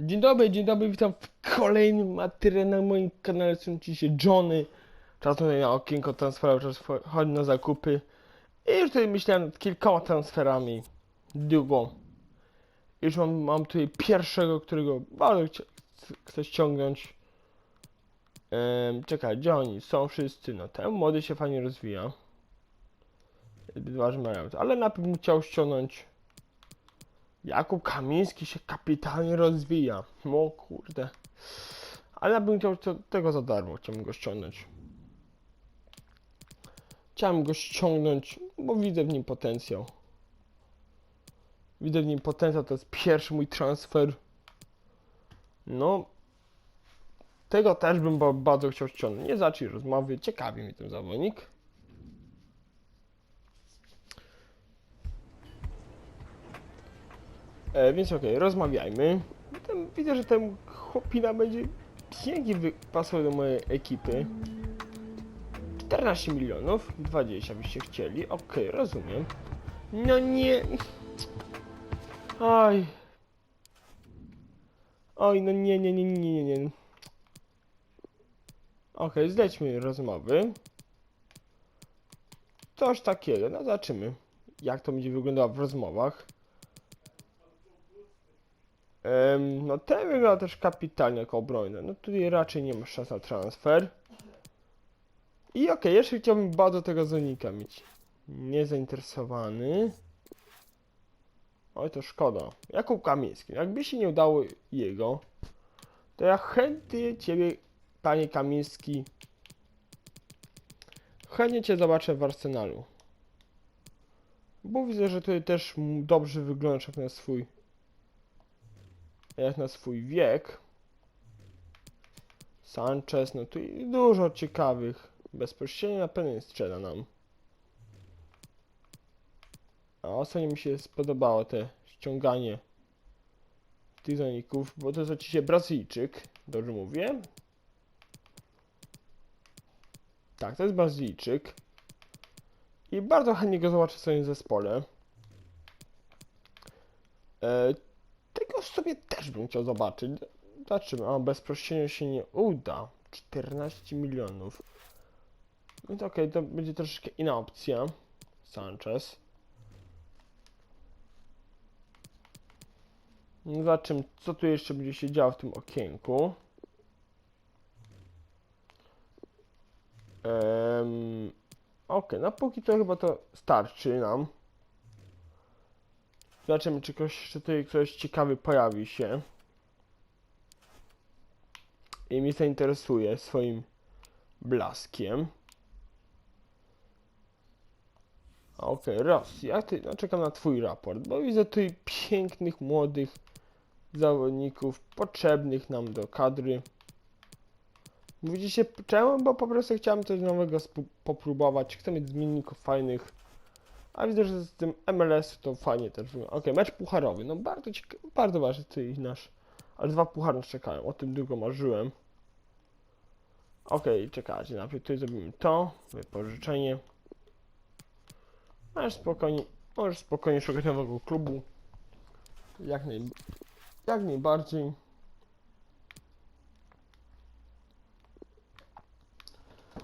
Dzień dobry, dzień dobry, witam w kolejnym materiale na moim kanale, są się Johnny. Czas na okienko transferowe, czas chodzi na zakupy. I już tutaj myślałem nad kilkoma transferami. Długo. Już mam, mam tutaj pierwszego, którego bardzo chcia- chcę ściągnąć. Ehm, czekaj, gdzie oni są wszyscy? No ten młody się fajnie rozwija. Dwa mają, ale najpierw bym chciał ściągnąć Jakub Kamiński się kapitalnie rozwija. O kurde. Ale ja bym chciał to, tego za darmo, chciałbym go ściągnąć. Chciałem go ściągnąć, bo widzę w nim potencjał. Widzę w nim potencjał, to jest pierwszy mój transfer. No. Tego też bym ba- bardzo chciał ściągnąć. Nie zacznij rozmowy, ciekawi mnie ten zawodnik. E, więc okej, rozmawiajmy. Ten, widzę, że ten chłopina będzie pięknie pasował do mojej ekipy. 14 milionów, 20 byście chcieli, okej, rozumiem. No nie... Oj. Oj, no nie, nie, nie, nie, nie, nie. Okej, zlećmy rozmowy. Coś takiego, no zobaczymy, jak to będzie wyglądało w rozmowach. No ten wygląda też kapitalnie jako obronny. No tutaj raczej nie ma szans na transfer. I okej, jeszcze chciałbym bardzo tego zonika mieć. Niezainteresowany. Oj, to szkoda. Jakub Kamiński. Jakby się nie udało jego, to ja chętnie ciebie, panie Kamiński, chętnie cię zobaczę w Arsenalu. Bo widzę, że tutaj też dobrze wyglądasz jak na swój jak na swój wiek. Sanchez, no tu dużo ciekawych. Bezpośrednio na pewno strzela nam. A ostatnio mi się spodobało te ściąganie tych zaników, bo to jest oczywiście Brazylijczyk, dobrze mówię? Tak, to jest Brazylijczyk. I bardzo chętnie go zobaczę w swoim zespole. E, tego sobie też bym chciał zobaczyć. Zobaczymy. A bezpośrednio się nie uda. 14 milionów. No to okej, to będzie troszeczkę inna opcja. Sanchez. No Zobaczymy, co tu jeszcze będzie się działo w tym okienku. Okej, na póki to chyba to starczy nam. Zobaczymy, czy ktoś, czy tutaj ktoś ciekawy pojawi się. I mnie zainteresuje swoim blaskiem. Okej, Rosja. Ty, no czekam na twój raport, bo widzę tutaj pięknych, młodych zawodników, potrzebnych nam do kadry. Mówicie się czemu? Bo po prostu chciałem coś nowego popróbować. Chcę mieć zmienników fajnych. A widzę, że z tym MLS to fajnie też wygląda. Okej, mecz pucharowy. No bardzo cieka- bardzo ważny tutaj nasz. Ale dwa puchary czekają. O tym długo marzyłem. Okej, czekajcie. Najpierw tutaj zrobimy to. Wypożyczenie. Możesz spokojnie, możesz spokojnie szukać nowego klubu. Jak, naj, jak najbardziej.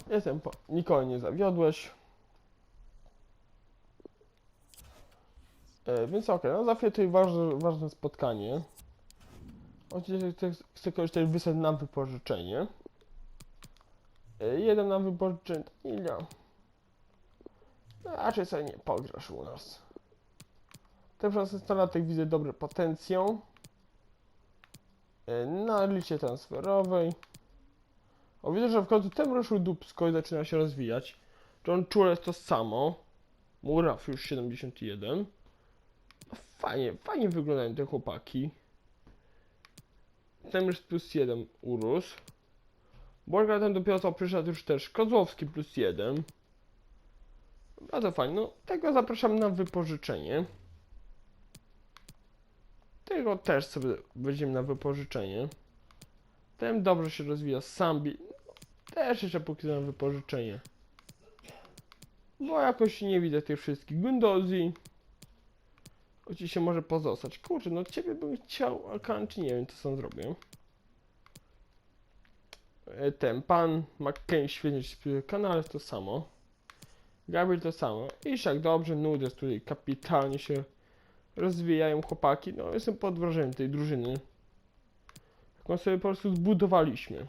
Jestem po... Nikogo nie zawiodłeś. E, więc okej, no zawsze tutaj ważne, ważne spotkanie. Oczywiście chcę, chcę tutaj wysłać na wypożyczenie. E, jeden na wypożyczenie, ile? Raczej sobie nie pograsz u nas. Ten nastolatek widzę dobry potencjał. E, na liście transferowej. O, widzę, że w końcu ten ruszył dupsko i zaczyna się rozwijać. John jest to samo. Muraf już 71. Fajnie, fajnie wyglądają te chłopaki. Ten już plus 1 urósł. Borga ten dopiero co przyszedł już też Kozłowski plus 1. Bardzo fajnie. No, tego zapraszam na wypożyczenie. Tego też sobie weźmiemy na wypożyczenie. Ten dobrze się rozwija. Sambi też jeszcze póki na wypożyczenie. Bo jakoś nie widzę tych wszystkich. Gundozi. Oczywiście może pozostać. Kurczę, no ciebie bym chciał, a Kanczy nie wiem, co sam zrobię. E, Ten pan McCain świetnie śpiewa, kanale to samo. Gabriel to samo. I jak dobrze, nudy tutaj kapitalnie się rozwijają chłopaki. No jestem pod wrażeniem tej drużyny. Jaką sobie po prostu zbudowaliśmy.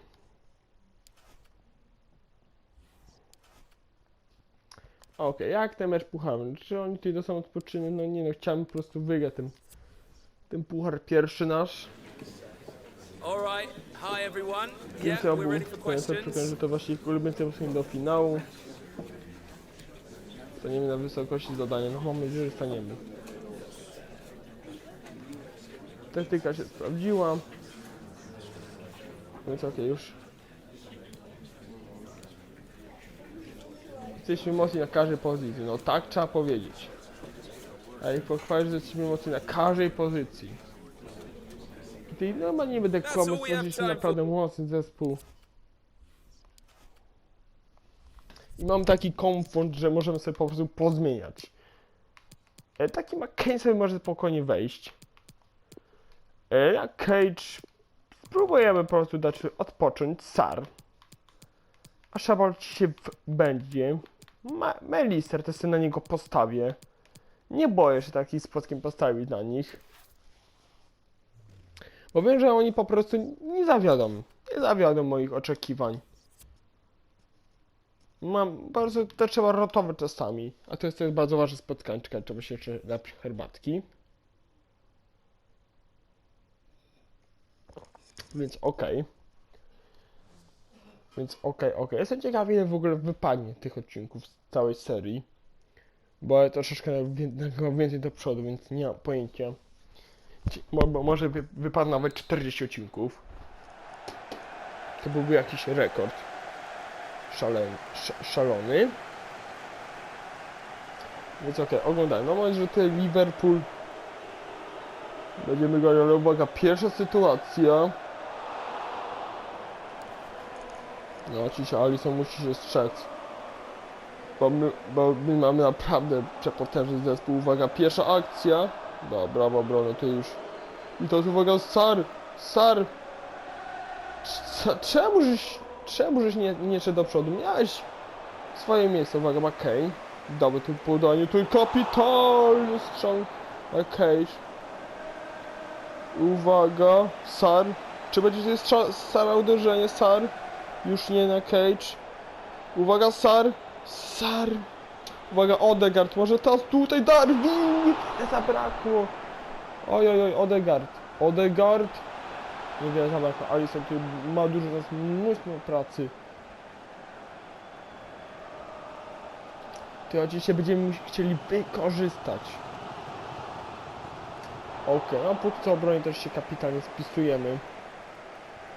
Okej, jak ten mecz pucharny? Czy oni tutaj dostaną odpoczynek? No nie no, chciałem po prostu wygrać ten, ten puchar pierwszy nasz. All right. Hi, everyone. Yeah, obu questions. przekonam, że to właśnie ich ulubiony team do finału. Staniemy na wysokości zadania. No mam nadzieję, że staniemy. Taktyka się sprawdziła. Więc okej, już. Jesteśmy mocni na każdej pozycji. No tak trzeba powiedzieć. A ich pochwalić, że jesteśmy mocni na każdej pozycji. I normalnie nie będę have stworzyliśmy time naprawdę mocny zespół. I mam taki komfort, że możemy sobie po prostu pozmieniać. E, taki McCain sobie może spokojnie wejść. E, jak Cage spróbujemy po prostu dać odpocząć Sar. A Szabal się będzie. Ma Melister też sobie na niego postawię. Nie boję się takich spotkiem postawić na nich. Bo wiem, że oni po prostu nie zawiodą. Nie zawiodą moich oczekiwań. Mam, po prostu to trzeba rotować czasami. A to jest, to jest bardzo ważne spotkanie. Czekaj, trzeba się jeszcze napić herbatki. Więc okej. Więc okej, okej. Jestem ciekawy, ile w ogóle wypadnie tych odcinków z całej serii. Bo ja troszeczkę więcej do przodu, więc nie mam pojęcia. Mo, może wy, wypadł nawet 40 odcinków. To byłby jakiś rekord. Szalony. Sz, szalony. Więc okej, oglądamy. No może, że ten Liverpool Będziemy grali, ale uwaga, pierwsza sytuacja. No oczywiście Alisson musi się strzec. Bo my, bo my mamy naprawdę przepotężny zespół. Uwaga, pierwsza akcja. Dobra, bo no to już. I to jest uwaga, Sar! Sar! Cz- Czemu żeś, czemu żeś nie, nie szedł do przodu? Miałeś swoje miejsce, uwaga, McKay. Dobre tu podanie, tu kapitalny strzał. McKay. Uwaga, Sar. Czy będzie tutaj strzał, Sara uderzenie? Sar. Już nie na Cage. Uwaga, Sar. Sar. Uwaga, Odegaard. Może teraz tutaj Darwin. Zabrakło. Oj, oj, oj, Odegaard. Odegaard. Niewiele zabrakło. Alisson tu ma dużo nas mnóstwo pracy. Ty oczywiście będziemy chcieli wykorzystać. Okej, a póki co obrony też się kapitalnie spisujemy.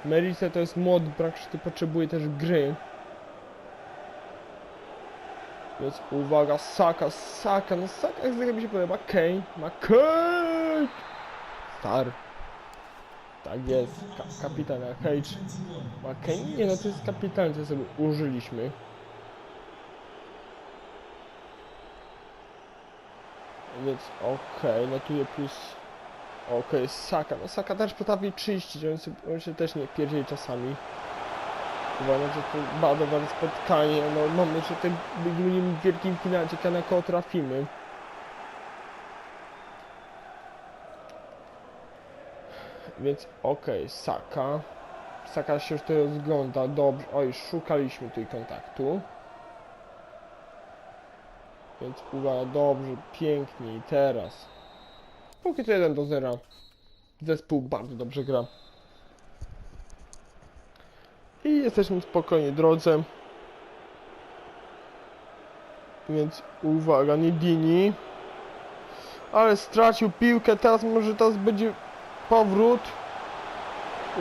Melise to jest brak ty potrzebuje też gry. Więc uwaga, Saka, Saka, no Saka jak mi się podoba, Kane, McKay! Star. Tak jest, Ka kapitan Cage. McKay, nie no to jest kapitan, co sobie użyliśmy. Więc okej, notuję plus Okej, Saka. No Saka też potrafi czyścić, on, sobie, on się też nie pierdzieli czasami. Uważam, że to bardzo ważne spotkanie. No mamy że tym drugim wielkim finale, na koło trafimy. Więc okej, Saka. Saka się już to rozgląda, dobrze. Oj, szukaliśmy tutaj kontaktu. Więc uwaga, dobrze, pięknie i teraz. Póki co 1 do 0. Zespół bardzo dobrze gra. I jesteśmy w spokojnej drodze. Więc uwaga, Nidini. Ale stracił piłkę, teraz może teraz będzie powrót.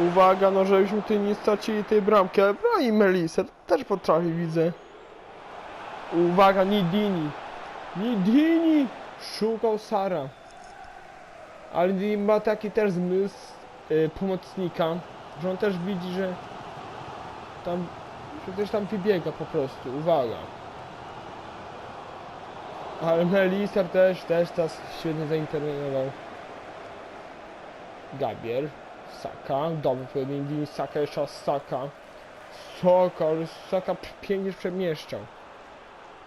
Uwaga, no żebyśmy tutaj nie stracili tej bramki, ale broni Melisa, też potrafi, widzę. Uwaga, Nidini. Nidini! Szukał Sara. Ale ma taki też zmysł y, pomocnika, że on też widzi, że tam, że też tam wybiega po prostu. Uwaga. Ale Melisar też, też teraz świetnie zainterweniował. Gabier, Saka, dobry pojedynek Saka, jeszcze Saka. Saka, ale Saka pięknie przemieszczał.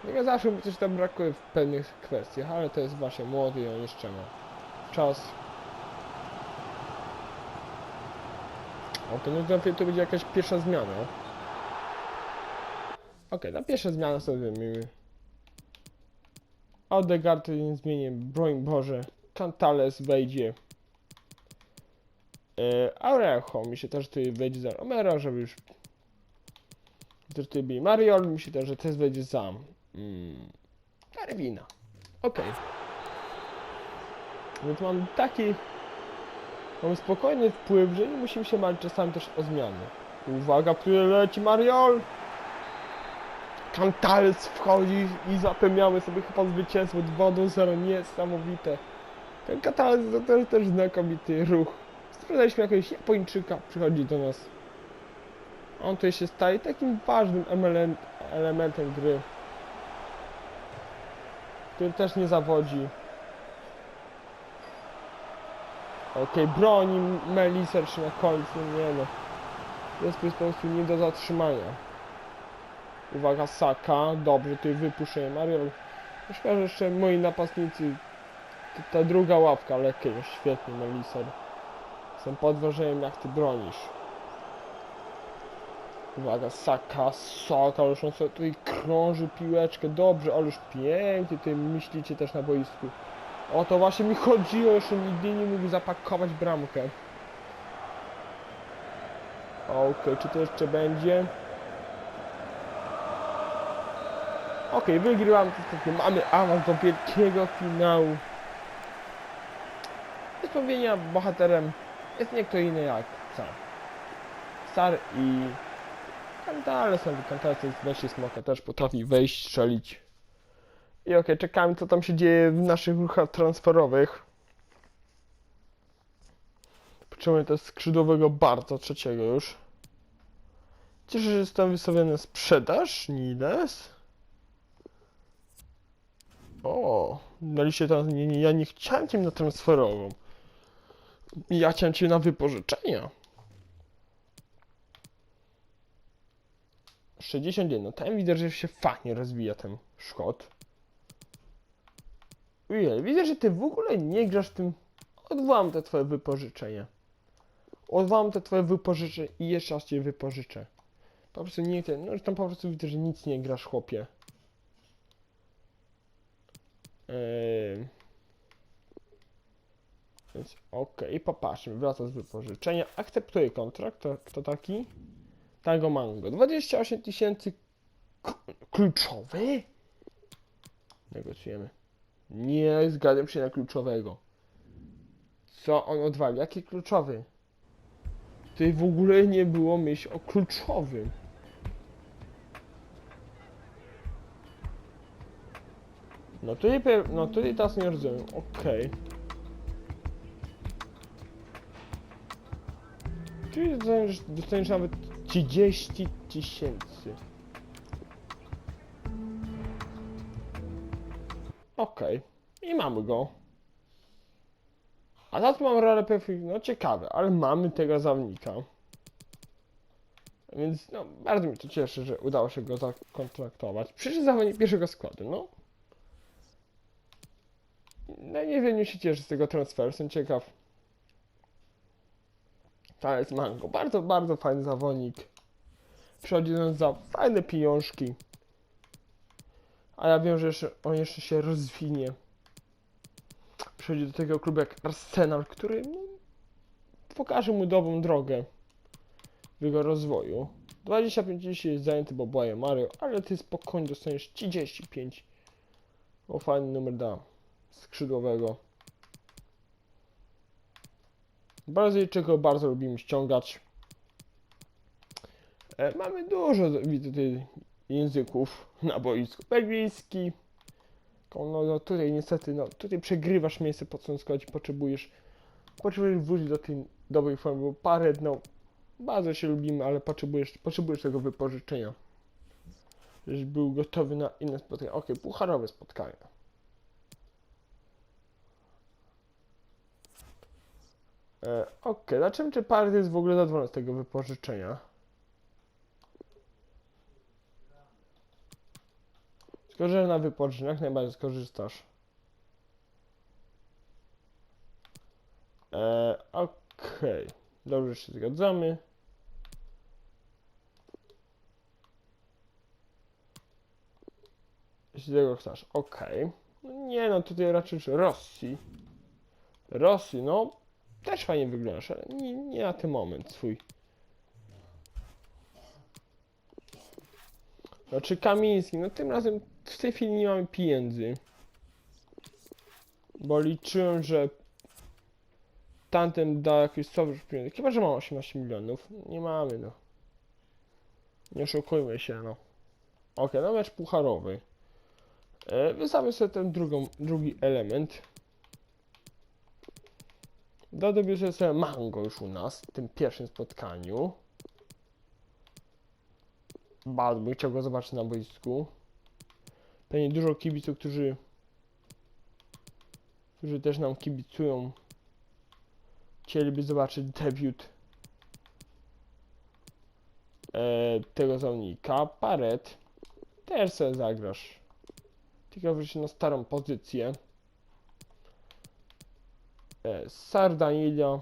No ja zawsze mu coś tam brakuje w pewnych kwestiach, ale to jest właśnie młody i on jeszcze ma czas. O, to no to będzie jakaś pierwsza zmiana. Okej, na pierwsza zmiana sobie wyjmijmy. Odegaard to nie zmienię, broń Boże. Cantales wejdzie. Aurejo mi się też tutaj wejdzie za Romero, żeby już... Też tutaj byli Mariol, mi się też, że też wejdzie za... Mm, Darwina. Okej. Więc mam taki... Mamy spokojny wpływ, że nie musimy się martwić czasami też o zmiany. Uwaga, leci Mariol! Cantales wchodzi i zapewniamy sobie chyba zwycięstwo 2 do 0. Niesamowite. Ten Cantales to też, też znakomity ruch. Sprzedaliśmy jakiegoś Japończyka, przychodzi do nas. On tutaj się staje takim ważnym element, elementem gry. Który też nie zawodzi. Okej, broni Meliser na końcu, nie no. Jest po prostu nie do zatrzymania. Uwaga, Saka, dobrze, tutaj wypuszczenie Mariol. Szkoda, że jeszcze moi napastnicy, ta, druga łapka, lekkie, no świetnie, Meliser. Jestem pod wrażeniem, jak ty bronisz. Uwaga, Saka, Saka, już on sobie tutaj krąży piłeczkę, dobrze, ale już pięknie tutaj myślicie też na boisku. O to właśnie mi chodziło, jeszcze nigdy nie mógł zapakować bramkę. Okej, czy to jeszcze będzie? Okej, wygrywam to takie. Mamy awans do wielkiego finału. Pomówienia bohaterem jest nie kto inny jak Sar. Sar i Kantale są Kantale to jest weźcie smoka, też potrafi wejść, strzelić. I okej, czekamy co tam się dzieje w naszych ruchach transferowych. Potrzebujemy też skrzydłowego bardzo trzeciego już. Cieszę się, że jestem wystawiony na sprzedaż, Niles. O, daliście teraz, nie, nie, ja nie chciałem cię na transferową. Ja chciałem cię na wypożyczenia. 61, no tam widzę, że się fajnie rozwija ten Szkot. Ujej, widzę, że ty w ogóle nie grasz tym. Odwołam te twoje wypożyczenia. Odwołam te twoje wypożyczenia i jeszcze raz cię wypożyczę. Po prostu nie chcę, no tam po prostu widzę, że nic nie grasz, chłopie. Eee... Więc okej, popatrzmy, wraca z wypożyczenia. Akceptuję kontrakt, to, taki? Tango Mango. 28 tysięcy kluczowy? Negocjujemy. Nie zgadzam się na kluczowego. Co on odwali? Jaki kluczowy? Tutaj w ogóle nie było myśl o kluczowym. No tutaj, no tutaj teraz nie rozumiem. Okej. Czyli dostaniesz, dostaniesz nawet 30 tysięcy. Okej. I mamy go. A teraz mam rolę perfekt, no ciekawe, ale mamy tego zawodnika. Więc no, bardzo mnie to cieszy, że udało się go zakontraktować. Przyszedł zawodnik pierwszego składu, no. No nie wiem, nie się cieszę z tego transferu, jestem ciekaw. To jest Mango, bardzo, bardzo fajny zawodnik. Przychodzi za fajne pieniążki. A ja wiem, że jeszcze, on jeszcze się rozwinie. Przychodzi do tego klubu jak Arsenal, który no, pokaże mu dobrą drogę w jego rozwoju. 25 dzisiaj jest zajęty Boboje Mario, ale ty spokojnie dostaniesz 35. O fajny numer da skrzydłowego. Brazylijczyków bardzo lubimy ściągać. E, mamy dużo widzę tutaj języków na boisku. Tak Belgijski, no, no tutaj niestety, no tutaj przegrywasz miejsce po potrzebujesz, potrzebujesz wrócić do tej dobrej formy, bo parę, no bardzo się lubimy, ale potrzebujesz, potrzebujesz tego wypożyczenia. Żeś był gotowy na inne spotkania. Ok, pucharowe spotkania. E, ok, dlaczego czy party jest w ogóle zadowolony z tego wypożyczenia? Skorzystaj na wypoczynach, najbardziej skorzystasz. E, Okej, dobrze się zgadzamy. Jeśli tego chcesz, okej. No nie no, tutaj raczej Rosji. Rosji, no też fajnie wyglądasz, ale nie, nie na ten moment swój. Znaczy Kamiński, no tym razem w tej chwili nie mamy pieniędzy. Bo liczyłem, że tamten da jakieś słabe pieniądze. Chyba, że ma 18 milionów. Nie mamy, no. Nie oszukujmy się, no. Okej, no mecz pucharowy. E, Wystawię sobie ten drugą, drugi element. Dodobię sobie mango już u nas w tym pierwszym spotkaniu. Bardzo bym chciał go zobaczyć na boisku. Pewnie dużo kibiców, którzy którzy też nam kibicują. Chcieliby zobaczyć debiut e, tego zawodnika. Paret też sobie zagrasz. Tylko wrócić na starą pozycję. E, Sardanilia.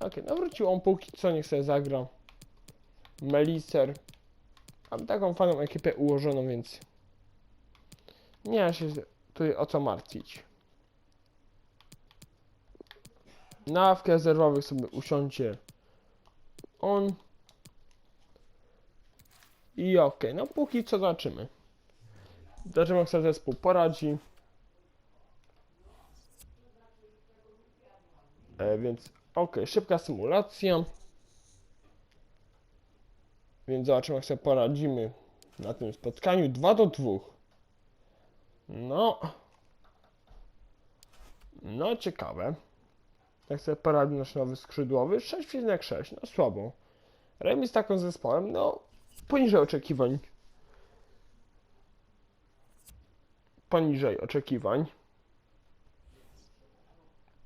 Ok, no wrócił on póki co, niech sobie zagra. Meliser. Mam taką fajną ekipę ułożoną, więc nie ma się tutaj o co martwić. Na ławkę rezerwowych sobie usiądzie on. I ok, no póki co zobaczymy. Zobaczymy jak sobie zespół poradzi. E, więc ok, szybka symulacja. Więc zobaczymy jak sobie poradzimy na tym spotkaniu 2 do 2. No. No ciekawe. Jak sobie poradzi nasz nowy skrzydłowy 6,6, no słabo. Remis z takim zespołem, no poniżej oczekiwań. Poniżej oczekiwań.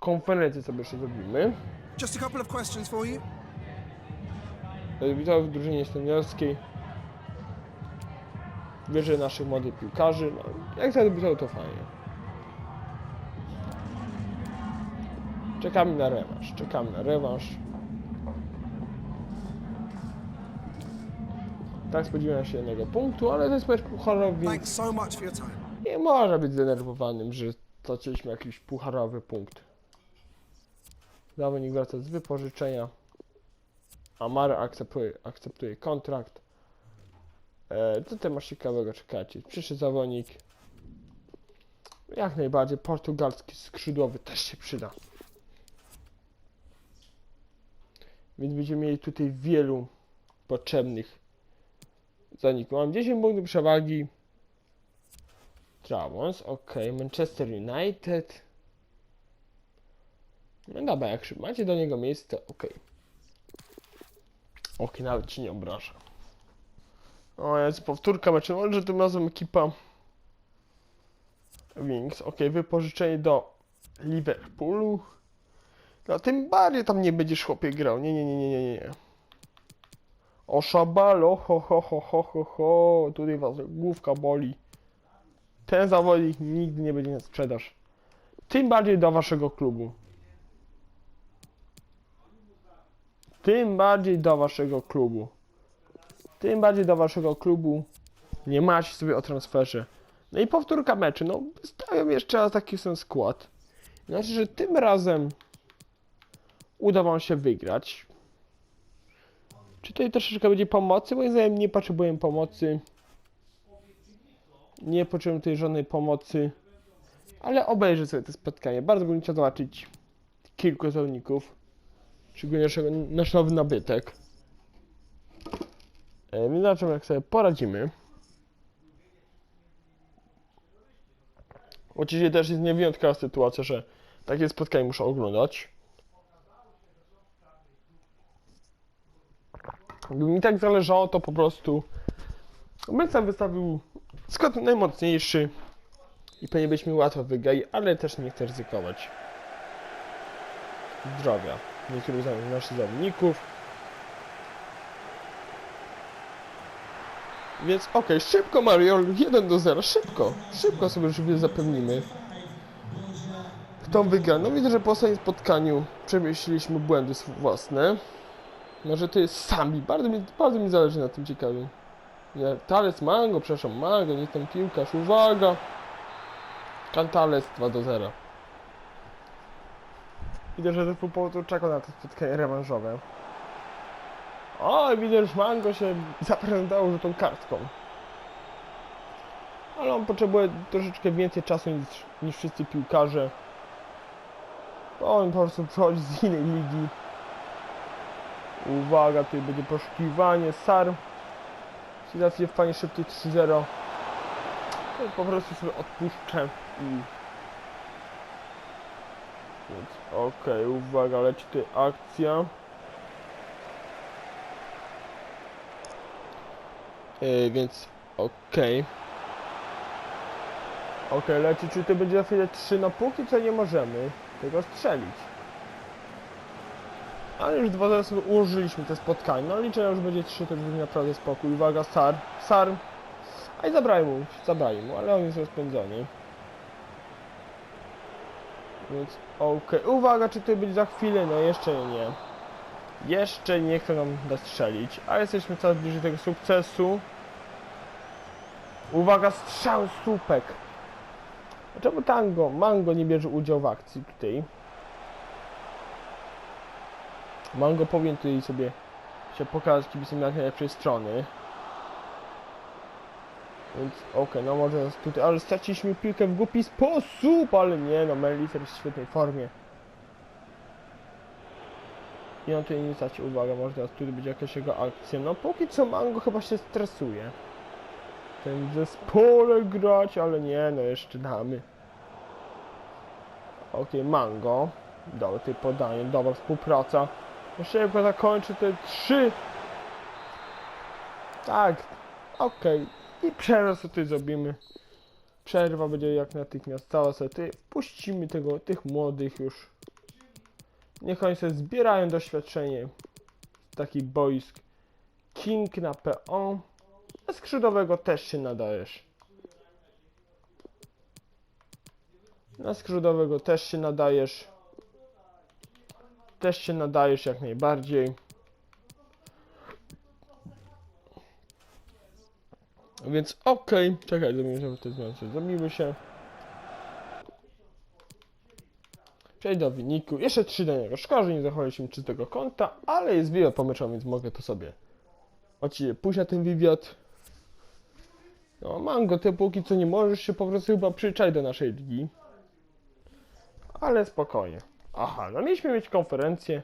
Konferencję sobie jeszcze zrobimy. Just a couple of questions for you. Witam w drużynie seniorskiej. Wierzę naszych młodych piłkarzy. No, jak zadebiutował to fajnie. Czekamy na rewanż. Czekamy na rewanż. Tak spodziewałem się jednego punktu, ale to jest mecz pucharowy, więc nie można być zdenerwowanym, że straciliśmy jakiś pucharowy punkt. Zawodnik wraca z wypożyczenia. Amara akceptuje, akceptuje kontrakt. E, co ty masz ciekawego? Czekajcie. Przyszły zawodnik. Jak najbardziej portugalski skrzydłowy też się przyda. Więc będziemy mieli tutaj wielu potrzebnych zawodników. Mam 10 punktów przewagi. Travons, ok. Manchester United. No dobra, jak macie do niego miejsce, ok. Ok, nawet ci nie obraża. O, jest powtórka meczu, może tym razem ekipa Wings, ok, wypożyczenie do Liverpoolu. No tym bardziej tam nie będziesz chłopie grał, nie, nie, nie, nie, nie, nie. O szabalo, ho, ho, ho, ho, ho, ho, tutaj was główka boli. Ten zawodnik nigdy nie będzie na sprzedaż. Tym bardziej do waszego klubu. Tym bardziej do waszego klubu. Tym bardziej do waszego klubu. Nie macie sobie o transferze. No i powtórka meczu. No, stawiam jeszcze raz taki sam skład. Znaczy, że tym razem uda wam się wygrać. Czy tutaj troszeczkę będzie pomocy? Moim zdaniem nie potrzebuję pomocy. Nie poczułem tutaj żadnej pomocy. Ale obejrzę sobie to spotkanie. Bardzo bym chciał zobaczyć kilku zawodników. Szczególnie nasz nowy nabytek. E, Więc zobaczymy jak sobie poradzimy. Oczywiście też jest niewyjątkowa sytuacja, że takie spotkanie muszę oglądać. Gdyby mi tak zależało, to po prostu bym sam wystawił skład najmocniejszy i pewnie byśmy łatwo wygrali, ale też nie chcę ryzykować. zdrowia niektórych z naszych zawodników. Więc okej, szybko Mariol, 1 do 0, szybko, szybko sobie żeby zapewnimy. Kto wygra? No widzę, że po ostatnim spotkaniu przemyśleliśmy błędy własne. Może to jest sami, bardzo mi, bardzo mi zależy na tym ciekawym. Nie, Talec Mango, przepraszam, Mango, nie ten piłkarz, uwaga! Kantales 2 do 0. Widzę, że zespół Połtu czeka na to spotkanie rewanżowe. O, widzę, że Mango się zaprezentował za tą kartką. Ale on potrzebuje troszeczkę więcej czasu niż, niż wszyscy piłkarze. Bo on po prostu przychodzi z innej ligi. Uwaga, tutaj będzie poszukiwanie. Sar. Jeśli zacznie wpanie szybciej 3-0. To po prostu sobie odpuszczę i... Więc okej, uwaga, leci tutaj akcja. Yy, więc okej. Okej, leci, czy to będzie za chwilę 3 na póki co nie możemy tego strzelić. Ale już dwa razy ułożyliśmy te spotkanie. No liczę, że już będzie 3, to już będzie naprawdę spokój. Uwaga, Sar, Sar. A i zabrali mu, zabrali mu, ale on jest rozpędzony. Więc okej, uwaga, czy to będzie za chwilę? No jeszcze nie. Jeszcze nie chce nam dać strzelić, ale jesteśmy coraz bliżej tego sukcesu. Uwaga, strzał, słupek. Dlaczego tango, mango nie bierze udziału w akcji tutaj? Mango powinien tutaj sobie się pokazać kibicom jak najlepszej strony. Więc okej, no może teraz tutaj, ale straciliśmy piłkę w głupi sposób, ale nie no, Meliser jest w świetnej formie. I on tutaj nie straci uwaga, może teraz tutaj będzie jakaś jego akcja. No póki co Mango chyba się stresuje. Ten zespole grać, ale nie, no jeszcze damy. Okej, Mango. Dobre tutaj podanie, dobra współpraca. No Szybko zakończy te trzy. Tak, okej. I przerwę sobie tutaj zrobimy. Przerwa będzie jak natychmiast cała sobie tutaj. Puścimy tego, tych młodych już. Niech oni sobie zbierają doświadczenie z takich boisk. King na PO. A skrzydłowego też się nadajesz. Na skrzydłowego też się nadajesz. Też się nadajesz jak najbardziej. Więc okej, czekaj, zrobimy sobie te zmiany, zrobimy się. Przejdź do wyniku. Jeszcze 3 do niego. Szkoda, że nie zachowaliśmy czystego konta, ale jest wywiad pomyczał, więc mogę to sobie Oczywiście pójść na ten wywiad. No, Mango, ty póki co nie możesz się po prostu chyba przyczaić do naszej ligi. Ale spokojnie. Aha, no mieliśmy mieć konferencję.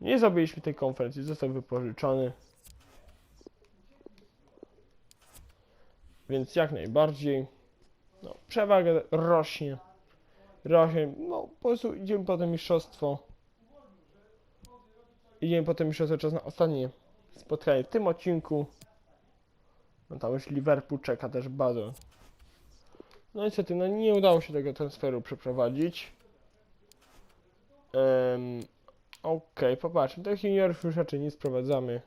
Nie zrobiliśmy tej konferencji, został wypożyczony. Więc jak najbardziej. No, przewaga rośnie. Rośnie. No, po prostu idziemy po to mistrzostwo. Idziemy po to mistrzostwo czas na ostatnie spotkanie w tym odcinku. No tam już Liverpool czeka też bardzo. No niestety, no nie udało się tego transferu przeprowadzić. Um, Okej, popatrzmy, tych juniorów już raczej nie sprowadzamy.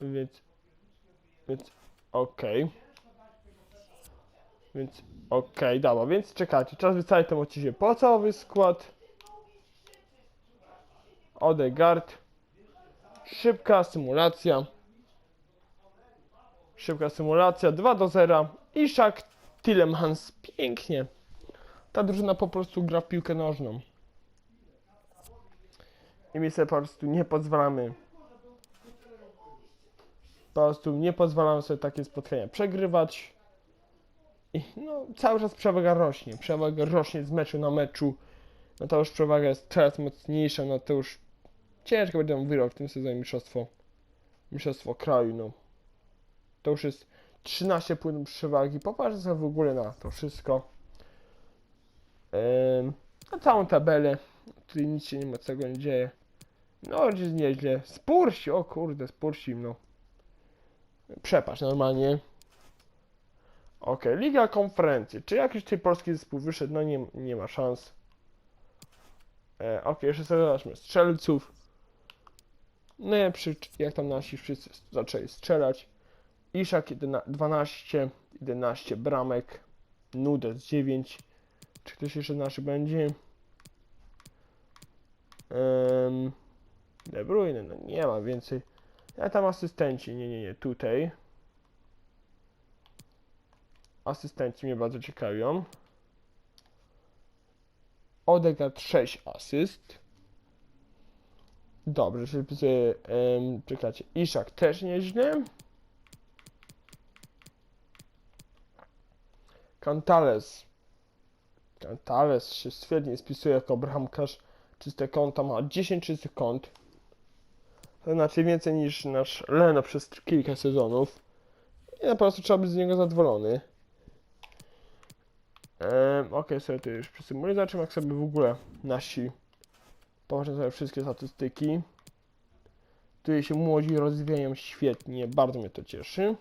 Więc, więc okej. Więc okej, dobra, więc czekajcie, czas wystawić temu odcinek podstawowy skład. Odegaard. Szybka symulacja. Szybka symulacja 2 do 0. Ishak Tillemans. Pięknie. Ta drużyna po prostu gra w piłkę nożną. I my sobie po prostu nie pozwalamy. Po prostu nie pozwalamy sobie takie spotkania przegrywać. I no, cały czas przewaga rośnie. Przewaga rośnie z meczu na meczu. No to już przewaga jest coraz mocniejsza, no to już ciężko będzie wyrok w tym sezonie mistrzostwo. Mistrzostwo kraju, no. To już jest 13 punktów przewagi. Popatrzę sobie w ogóle na to wszystko. Ym, na całą tabelę. Tutaj nic się nie ma co nie dzieje. No, jest nieźle. Spursi, o kurde, spursi, no. Przepaść normalnie. Okej, Liga Konferencji. Czy jakiś tutaj polski zespół wyszedł? No nie, nie ma szans. E, Okej, jeszcze sobie zobaczmy. Strzelców. Najlepszy, jak tam nasi wszyscy zaczęli strzelać. Iszak 11, 12, 11 bramek. Nudes 9. Czy ktoś jeszcze naszy będzie? Um, De Bruyne, no nie ma więcej. Ja tam asystenci, nie, nie, nie, tutaj. Asystenci mnie bardzo ciekawią. Odegaard 6 asyst. Dobrze, się wpisuję, um, czekajcie, Iszak też nieźle. Cantales. Cantales się świetnie spisuje jako bramkarz. Czyste konta ma 10 czystych kąt. To znaczy więcej niż nasz Leno przez kilka sezonów. I po prostu trzeba być z niego zadowolony. Ehm, ok, sobie to już przysumuję. Zobaczymy jak sobie w ogóle nasi popatrzę sobie wszystkie statystyki. Tutaj się młodzi rozwijają świetnie, bardzo mnie to cieszy.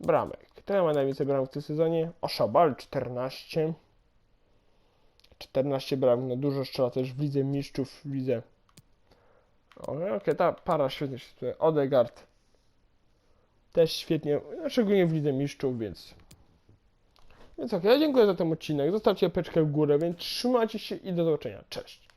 Bramek. Kto ma najwięcej bramek w tym sezonie? Oszabal 14. 14 bramek, no dużo strzela też w lidze mistrzów, w. Okej, okay, ta para świetnie się tutaj. Odegaard też świetnie, szczególnie w lidze mistrzów, więc. Więc ok, ja dziękuję za ten odcinek. Zostawcie peczkę w górę, więc trzymajcie się i do zobaczenia. Cześć.